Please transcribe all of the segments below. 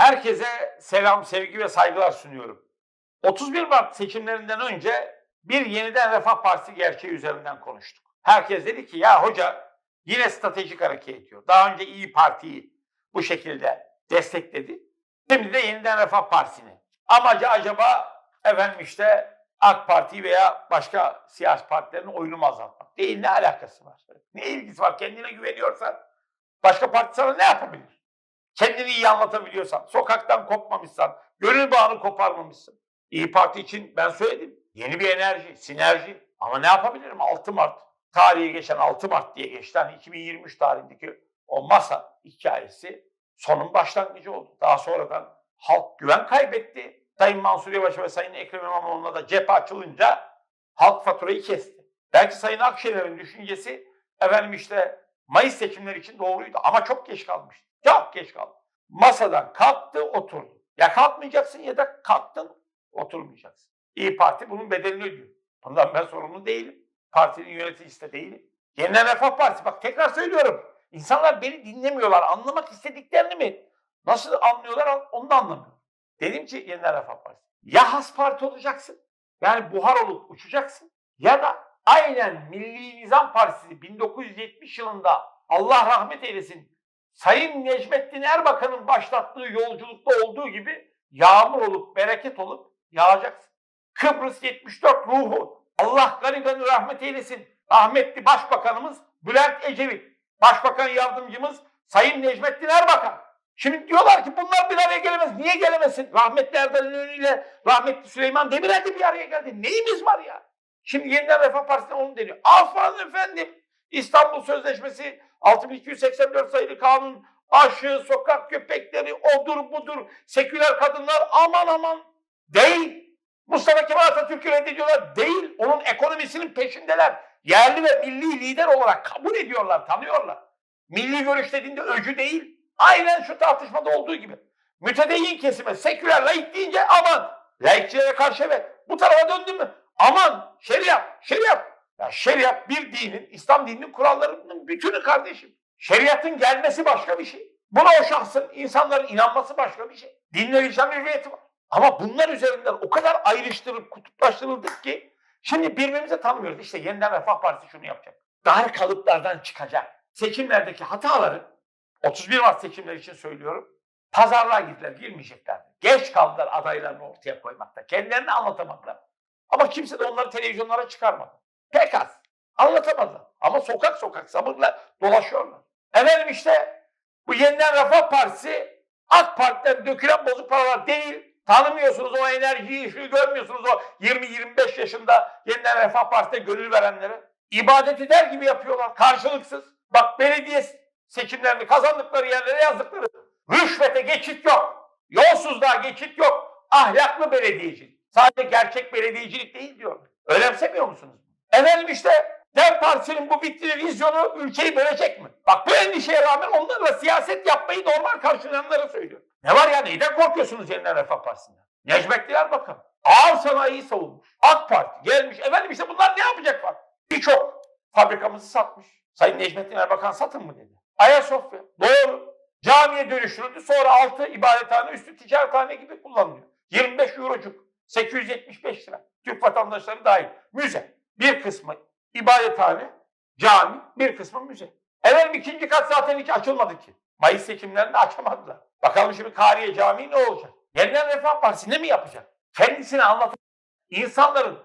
Herkese selam, sevgi ve saygılar sunuyorum. 31 Mart seçimlerinden önce bir yeniden Refah Partisi gerçeği üzerinden konuştuk. Herkes dedi ki ya hoca yine stratejik hareket ediyor. Daha önce İyi Parti'yi bu şekilde destekledi. Şimdi de yeniden Refah Partisi'ni. Amacı acaba efendim işte AK Parti veya başka siyasi partilerin oyunu mu azaltmak? Değil ne alakası var? Ne ilgisi var? Kendine güveniyorsan başka parti sana ne yapabilir? Kendini iyi anlatabiliyorsan, sokaktan kopmamışsan, gönül bağını koparmamışsın. İyi Parti için ben söyledim. Yeni bir enerji, sinerji. Ama ne yapabilirim? 6 Mart. Tarihi geçen 6 Mart diye geçti. Hani 2023 tarihindeki o masa hikayesi sonun başlangıcı oldu. Daha sonradan halk güven kaybetti. Sayın Mansur Yavaş ve Sayın Ekrem İmamoğlu'na da cephe açılınca halk faturayı kesti. Belki Sayın Akşener'in düşüncesi efendim işte Mayıs seçimleri için doğruydu ama çok geç kalmıştı. Çok geç kaldı. Masadan kalktı oturdu. Ya kalkmayacaksın ya da kalktın oturmayacaksın. İyi Parti bunun bedelini ödüyor. Bundan ben sorumlu değilim. Partinin yöneticisi de değilim. Yeniden Refah Partisi bak tekrar söylüyorum. İnsanlar beni dinlemiyorlar. Anlamak istediklerini mi? Nasıl anlıyorlar onu da anlamıyorum. Dedim ki Yeniden Refah Partisi. Ya has parti olacaksın. Yani buhar olup uçacaksın. Ya da aynen Milli Nizam Partisi 1970 yılında Allah rahmet eylesin Sayın Necmettin Erbakan'ın başlattığı yolculukta olduğu gibi yağmur olup bereket olup yağacaksın. Kıbrıs 74 ruhu Allah gani rahmet eylesin. Rahmetli Başbakanımız Bülent Ecevit, Başbakan Yardımcımız Sayın Necmettin Erbakan. Şimdi diyorlar ki bunlar bir araya gelemez. Niye gelemesin? Rahmetli Erdal İnönü rahmetli Süleyman Demirel de bir araya geldi. Neyimiz var ya? Şimdi yeniden Refah Partisi'ne onu deniyor. Aferin efendim. İstanbul Sözleşmesi 6284 sayılı kanun aşı, sokak köpekleri, odur budur, seküler kadınlar aman aman değil. Mustafa Kemal Atatürk'ü reddediyorlar değil. Onun ekonomisinin peşindeler. Yerli ve milli lider olarak kabul ediyorlar, tanıyorlar. Milli görüş dediğinde öcü değil. Aynen şu tartışmada olduğu gibi. Mütedeyyin kesime seküler laik deyince aman. Laikçilere karşı evet. Bu tarafa döndün mü? Aman şeriat, şeriat. Ya şeriat bir dinin, İslam dininin kurallarının bütünü kardeşim. Şeriatın gelmesi başka bir şey. Buna o şahsın, insanların inanması başka bir şey. Dinle vicdan hürriyeti var. Ama bunlar üzerinden o kadar ayrıştırıp kutuplaştırıldık ki şimdi birbirimizi tanımıyoruz. İşte yeniden Refah Partisi şunu yapacak. Dar kalıplardan çıkacak. Seçimlerdeki hataları 31 Mart seçimleri için söylüyorum. Pazarlığa gittiler, girmeyeceklerdi. Geç kaldılar adaylarını ortaya koymakta. Kendilerini anlatamadılar. Ama kimse de onları televizyonlara çıkarmadı. Pek az. Anlatamadılar. Ama sokak sokak sabırla dolaşıyorlar. Efendim işte bu yeniden Refah Partisi AK Parti'den dökülen bozuk paralar değil. Tanımıyorsunuz o enerjiyi, şu görmüyorsunuz o 20-25 yaşında yeniden Refah Partisi'ne gönül verenleri. İbadet eder gibi yapıyorlar karşılıksız. Bak belediye seçimlerini kazandıkları yerlere yazdıkları. Rüşvete geçit yok. Yolsuzluğa geçit yok. Ahlaklı belediyecilik. Sadece gerçek belediyecilik değil diyor. Önemsemiyor musunuz? Efendim işte Dem Partisi'nin bu bittiği vizyonu ülkeyi bölecek mi? Bak bu endişeye rağmen onlarla siyaset yapmayı normal karşılayanlara söylüyor. Ne var ya neyden korkuyorsunuz yeniden Refah Partisi'nden? Necmettin Erbakan ağır sanayiyi savunmuş. AK Parti gelmiş. Efendim işte bunlar ne yapacak bak? Birçok fabrikamızı satmış. Sayın Necmettin Erbakan satın mı dedi. Ayasofya doğru. Camiye dönüştürüldü. Sonra altı ibadethane üstü ticarethane gibi kullanılıyor. 25 eurocuk. 875 lira. Türk vatandaşları dahil. Müze. Bir kısmı ibadethane, cami, bir kısmı müze. Efendim ikinci kat zaten hiç açılmadı ki. Mayıs seçimlerinde açamadılar. Bakalım şimdi Kariye Camii ne olacak? Yeniden Refah Partisi ne mi yapacak? Kendisini anlatan insanların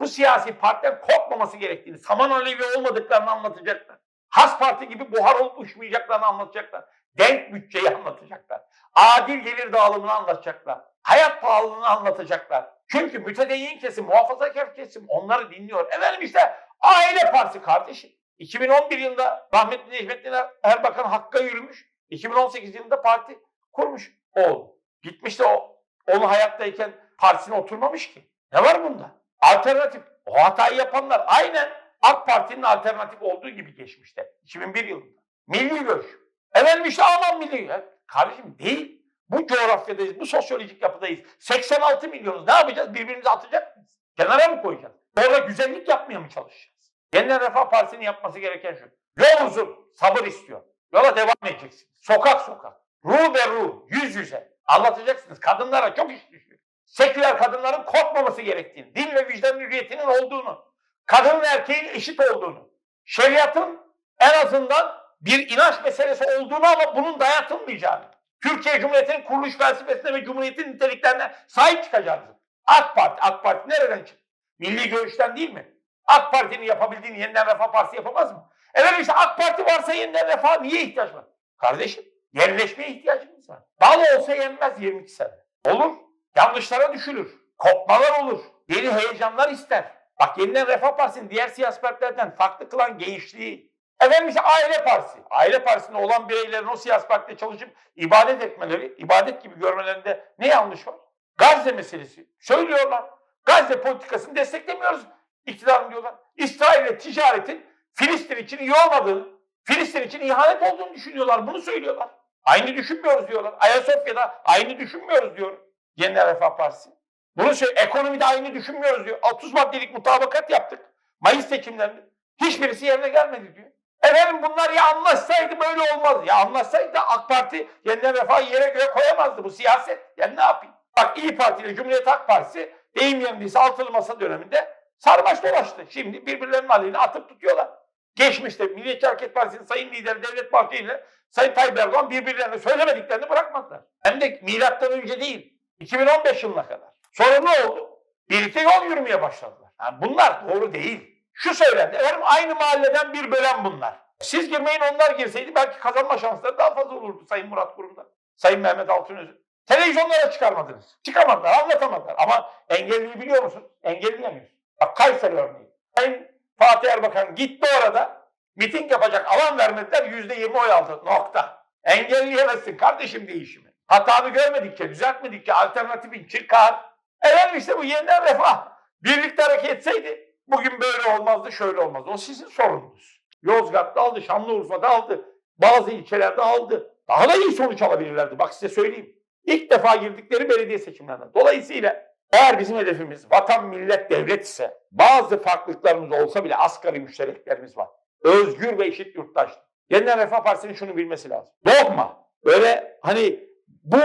bu siyasi partiden korkmaması gerektiğini, saman alevi olmadıklarını anlatacaklar. Has Parti gibi buhar olup uçmayacaklarını anlatacaklar. Denk bütçeyi anlatacaklar. Adil gelir dağılımını anlatacaklar. Hayat pahalılığını anlatacaklar. Çünkü mütedeyyin kesim, muhafazakar kesim onları dinliyor. Efendim işte aile partisi kardeşim. 2011 yılında rahmetli Necmettin Er- Erbakan Hakk'a yürümüş. 2018 yılında parti kurmuş oğlu. Gitmiş de o, onu hayattayken partisine oturmamış ki. Ne var bunda? Alternatif. O hatayı yapanlar aynen AK Parti'nin alternatif olduğu gibi geçmişte. 2001 yılında. Milli görüş. Efendim işte aman milli. Ya, kardeşim değil. Bu coğrafyadayız, bu sosyolojik yapıdayız. 86 milyonuz. Ne yapacağız? Birbirimize atacak mıyız? Kenara mı koyacağız? Orada güzellik yapmaya mı çalışacağız? Yeniden Refah Partisi'nin yapması gereken şu. Yol uzun, sabır istiyor. Yola devam edeceksin. Sokak sokak. Ruh ve ruh, yüz yüze. Anlatacaksınız. Kadınlara çok iş düşüyor. Seküler kadınların korkmaması gerektiğini, din ve vicdan hürriyetinin olduğunu, kadın ve erkeğin eşit olduğunu, şeriatın en azından bir inanç meselesi olduğunu ama bunun dayatılmayacağını, Türkiye Cumhuriyeti'nin kuruluş felsefesine ve Cumhuriyet'in niteliklerine sahip çıkacağınızı. AK Parti, AK Parti nereden çıktı? Milli görüşten değil mi? AK Parti'nin yapabildiğini yeniden Refah Partisi yapamaz mı? Evet işte AK Parti varsa yeniden Refah niye ihtiyaç var? Kardeşim yenileşmeye ihtiyacımız var. Bal olsa yenmez 22 sene. Olur. Yanlışlara düşülür. Kopmalar olur. Yeni heyecanlar ister. Bak yeniden Refah Partisi'nin diğer siyasi partilerden farklı kılan gençliği. Efendim işte Aile Partisi. Aile Partisi'nde olan bireylerin o siyasi partide çalışıp ibadet etmeleri, ibadet gibi görmelerinde ne yanlış var? Gazze meselesi. Söylüyorlar. Gazze politikasını desteklemiyoruz. İktidarın diyorlar. İsrail'le ticaretin Filistin için iyi olmadığını, Filistin için ihanet olduğunu düşünüyorlar. Bunu söylüyorlar. Aynı düşünmüyoruz diyorlar. Ayasofya'da aynı düşünmüyoruz diyor. Yeniden Refah Partisi. Bunu söylüyor. Ekonomide aynı düşünmüyoruz diyor. 30 maddelik mutabakat yaptık. Mayıs seçimlerinde. Hiçbirisi yerine gelmedi diyor. Efendim bunlar ya anlaşsaydı böyle olmaz. Ya anlaşsaydı AK Parti yeniden refahı yere göre koyamazdı. Bu siyaset. Yani ne yapayım? Bak İyi Parti ile Cumhuriyet Halk Partisi deyim yerindeyse altılı masa döneminde sarmaş dolaştı. Şimdi birbirlerinin aleyhine atıp tutuyorlar. Geçmişte Milliyetçi Hareket Partisi'nin sayın lideri Devlet Bahçeli ile Sayın Tayyip Erdoğan birbirlerine söylemediklerini bırakmadılar. Hem de milattan önce değil. 2015 yılına kadar. Sonra ne oldu? Birlikte yol yürümeye başladılar. Yani bunlar doğru değil. Şu söylendi. Efendim aynı mahalleden bir bölen bunlar. Siz girmeyin onlar girseydi belki kazanma şansları daha fazla olurdu Sayın Murat Kurum'da. Sayın Mehmet Altınözü. Televizyonlara çıkarmadınız. Çıkamadılar, anlatamadılar. Ama engelliyi biliyor musun? Engelleyemiyorsun. Bak Kayseri örneği. Sayın Fatih Erbakan gitti orada. Miting yapacak alan vermediler. Yüzde yirmi oy aldı. Nokta. Engelleyemezsin kardeşim değişimi. Hatanı görmedikçe, düzeltmedikçe alternatifin çıkar. Efendim işte bu yeniden refah. Birlikte hareket etseydi bugün böyle olmazdı, şöyle olmazdı. O sizin sorununuz. Yozgat'ta aldı, Şanlıurfa'da aldı. Bazı ilçelerde aldı. Daha da iyi sonuç alabilirlerdi. Bak size söyleyeyim. İlk defa girdikleri belediye seçimlerinden. Dolayısıyla eğer bizim hedefimiz vatan, millet, devlet ise bazı farklılıklarımız olsa bile asgari müştereklerimiz var. Özgür ve eşit yurttaş. Yeniden Refah Partisi'nin şunu bilmesi lazım. Dogma. Böyle hani bu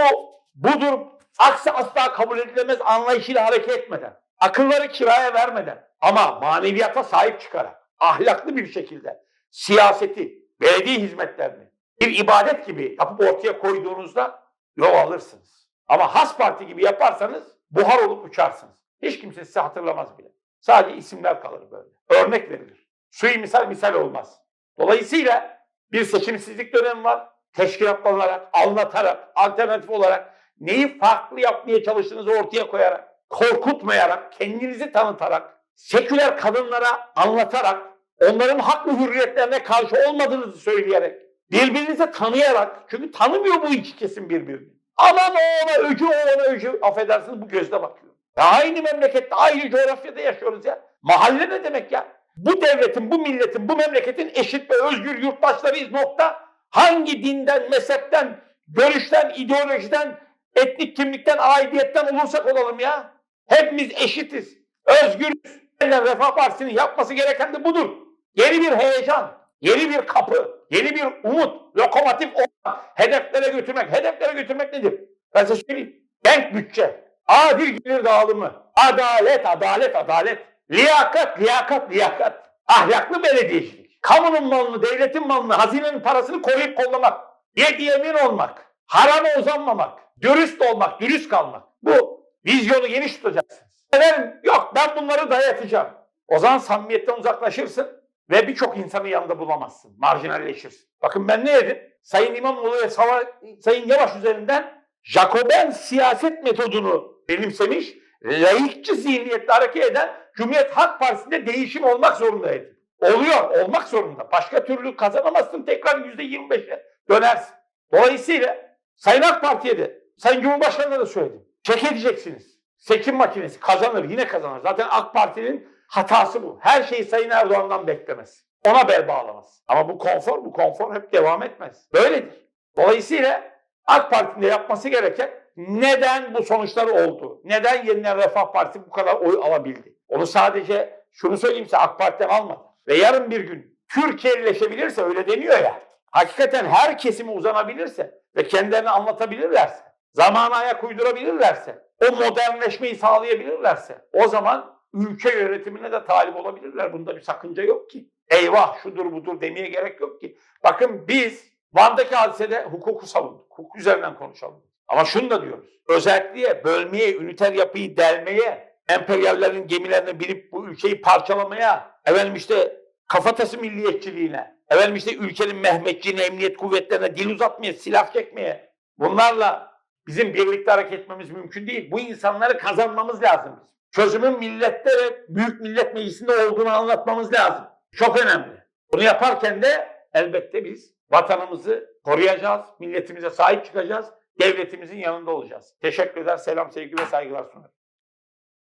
budur aksi asla kabul edilemez anlayışıyla hareket etmeden, akılları kiraya vermeden ama maneviyata sahip çıkarak, ahlaklı bir şekilde siyaseti, belediye hizmetlerini bir ibadet gibi yapıp ortaya koyduğunuzda yol alırsınız. Ama has parti gibi yaparsanız buhar olup uçarsınız. Hiç kimse sizi hatırlamaz bile. Sadece isimler kalır böyle. Örnek verilir. Suyu misal misal olmaz. Dolayısıyla bir seçimsizlik dönemi var. Teşkilatlanarak, anlatarak, alternatif olarak neyi farklı yapmaya çalıştığınızı ortaya koyarak, korkutmayarak, kendinizi tanıtarak, seküler kadınlara anlatarak, onların hak ve hürriyetlerine karşı olmadığınızı söyleyerek, birbirinizi tanıyarak, çünkü tanımıyor bu iki kesim birbirini. Aman o ona öcü, o ona öcü. Affedersiniz bu gözle bakıyor. Ya aynı memlekette, aynı coğrafyada yaşıyoruz ya. Mahalle ne demek ya? Bu devletin, bu milletin, bu memleketin eşit ve özgür yurttaşlarıyız nokta. Hangi dinden, mezhepten, görüşten, ideolojiden, etnik kimlikten, aidiyetten olursak olalım ya. Hepimiz eşitiz, özgürüz. Refah Partisi'nin yapması gereken de budur. Yeni bir heyecan, yeni bir kapı, yeni bir umut, lokomotif olmak, hedeflere götürmek. Hedeflere götürmek nedir? Ben size söyleyeyim. Denk bütçe, adil gelir dağılımı, adalet, adalet, adalet, liyakat, liyakat, liyakat, ahlaklı belediyecilik, kamunun malını, devletin malını, hazinenin parasını koruyup kollamak, yedi yemin olmak, harama uzanmamak, dürüst olmak, dürüst kalmak. Bu vizyonu geniş tutacaksınız. Efendim yok ben bunları dayatacağım. O zaman samimiyetten uzaklaşırsın ve birçok insanı yanında bulamazsın. Marjinalleşirsin. Bakın ben ne dedim? Sayın İmamoğlu ve Sava, Sayın Yavaş üzerinden Jacoben siyaset metodunu benimsemiş, laikçi zihniyetle hareket eden Cumhuriyet Halk Partisi'nde değişim olmak zorundaydı. Oluyor, olmak zorunda. Başka türlü kazanamazsın, tekrar yüzde yirmi beşe dönersin. Dolayısıyla Sayın AK Parti'ye de, Sayın Cumhurbaşkanı'na da söyledim. Çek edeceksiniz. Seçim makinesi kazanır, yine kazanır. Zaten AK Parti'nin hatası bu. Her şeyi Sayın Erdoğan'dan beklemez. Ona bel bağlamaz. Ama bu konfor, bu konfor hep devam etmez. Böyledir. Dolayısıyla AK Parti'nin de yapması gereken neden bu sonuçlar oldu? Neden Yeniden Refah Partisi bu kadar oy alabildi? Onu sadece şunu söyleyeyim size AK Parti'den almadı. Ve yarın bir gün Türkiye'leşebilirse öyle deniyor ya. Hakikaten her kesime uzanabilirse ve kendilerini anlatabilirlerse, zamana ayak uydurabilirlerse, o modernleşmeyi sağlayabilirlerse o zaman ülke yönetimine de talip olabilirler. Bunda bir sakınca yok ki. Eyvah şudur budur demeye gerek yok ki. Bakın biz Van'daki hadisede hukuku savunduk. Hukuk üzerinden konuşalım. Ama şunu da diyoruz. Özellikle bölmeye, üniter yapıyı delmeye, emperyallerin gemilerine binip bu ülkeyi parçalamaya, efendim işte kafatası milliyetçiliğine, efendim işte ülkenin Mehmetçiğine, emniyet kuvvetlerine dil uzatmaya, silah çekmeye, bunlarla bizim birlikte hareket etmemiz mümkün değil. Bu insanları kazanmamız lazım. Çözümün millette ve Büyük Millet Meclisi'nde olduğunu anlatmamız lazım. Çok önemli. Bunu yaparken de elbette biz vatanımızı koruyacağız, milletimize sahip çıkacağız, devletimizin yanında olacağız. Teşekkür eder, selam, sevgi ve saygılar sunarım.